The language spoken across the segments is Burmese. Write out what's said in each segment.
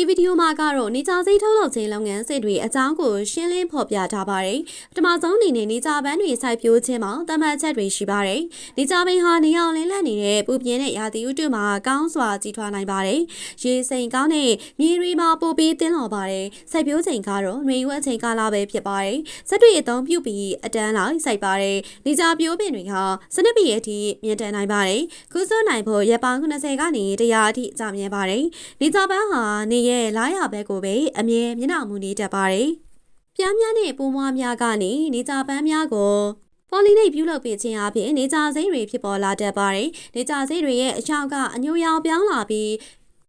ဒီဗီဒီယိုမှာကတော့နေကြစိတ်ထုတ်လုပ်ခြင်းလုပ်ငန်းစစ်တွေအကြောင်းကိုရှင်းလင်းဖော်ပြထားပါတယ်။ပထမဆုံးအနေနဲ့နေကြပန်းတွေစိုက်ပျိုးခြင်းမှာတမန်ချက်တွေရှိပါတယ်။နေကြပင်ဟာနေအောင်လင်းလက်နေတဲ့ပူပြင်းတဲ့ရာသီဥတုမှာကောင်းစွာကြီးထွားနိုင်ပါတယ်။ရေစိမ်ကောင်းတဲ့မြေတွေမှာပိုပြီးတင်းလော်ပါတယ်။စိုက်ပျိုးချိန်ကတော့နှွေဦးအချိန်ကာလပဲဖြစ်ပါတယ်။စက်တွေအသုံးပြုပြီးအတန်းလိုက်စိုက်ပါတယ်။နေကြပြိုးပင်တွေကစနစ်ပီရဲ့အထိမြင့်တက်နိုင်ပါတယ်။ကုသနိုင်ဖို့ရပောင်90ကနေ100အထိကြာမြင့်ပါတယ်။နေကြပန်းဟာနေရဲ့လာရဘက်ကိုပဲအမြဲမျက်နှာမူနေတတ်ပါတယ်။ပြားများနဲ့ပိုးမွားများကနေနေကြပန်းများကိုပေါ်လီနိတ်ပြုလုပ်ပေးခြင်းအပြင်နေကြစိမ့်တွေဖြစ်ပေါ်လာတတ်ပါတယ်။နေကြစိမ့်တွေရဲ့အချောက်ကအညိုရောင်ပြောင်းလာပြီး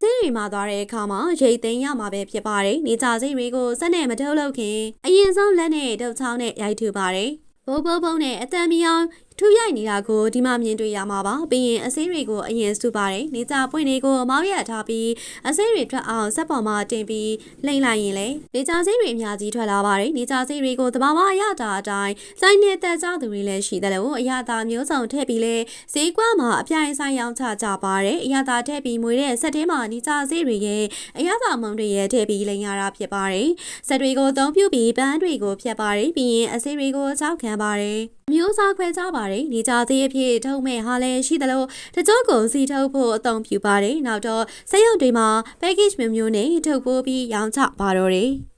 စိမ့်တွေမှာသွားတဲ့အခါမှာရိတ်သိမ်းရမှာပဲဖြစ်ပါတယ်။နေကြစိမ့်တွေကိုစက်နဲ့မထုတ်လုပ်ခင်အရင်ဆုံးလက်နဲ့တုပ်ချောင်းနဲ့ရိုက်ထူပါတယ်။ဘိုးဘိုးဘုံနဲ့အတန်မြောင် ထူရိုက်နေတာကိုဒီမှာမြင်တွေ့ရမှာပါပြီးရင်အစင်းတွေကိုအရင်စုပါတယ်နေကြပွင့်တွေကိုမောင်းရထားပြီးအစင်းတွေထွက်အောင်စက်ပေါ်မှာတင်ပြီးလှိမ့်လိုက်ရင်လေနေကြစိမ့်တွေအများကြီးထွက်လာပါတယ်နေကြစိမ့်တွေကိုတဘာဝအရတာအတိုင်းစိုင်းနေတဲ့ကြသူတွေလည်းရှိတယ်လို့အရတာမျိုးစုံထည့်ပြီးလဲဈေးကွက်မှာအပြိုင်ဆိုင်ရောင်းချကြပါတယ်အရတာထည့်ပြီးမွေတဲ့ဆက်ထဲမှာနေကြစိမ့်တွေရဲ့အရတာမုံတွေရဲ့ထည့်ပြီးလိမ်ရတာဖြစ်ပါတယ်ဆက်တွေကိုအသုံးပြုပြီးပန်းတွေကိုဖြတ်ပါတယ်ပြီးရင်အစင်းတွေကိုချောက်ခံပါတယ် မျိုးစားခွဲကြပါတယ်နေကြသေးအဖြစ်ထုတ်မဲ့ဟာလည်းရှိသလိုတကြောကိုစီထုတ်ဖို့အသုံးပြုပါတယ်နောက်တော့စက်ရုံတွေမှာ package မျိုးမျိုးနဲ့ထုတ်ပိုးပြီးရောင်းချပါတော့တယ်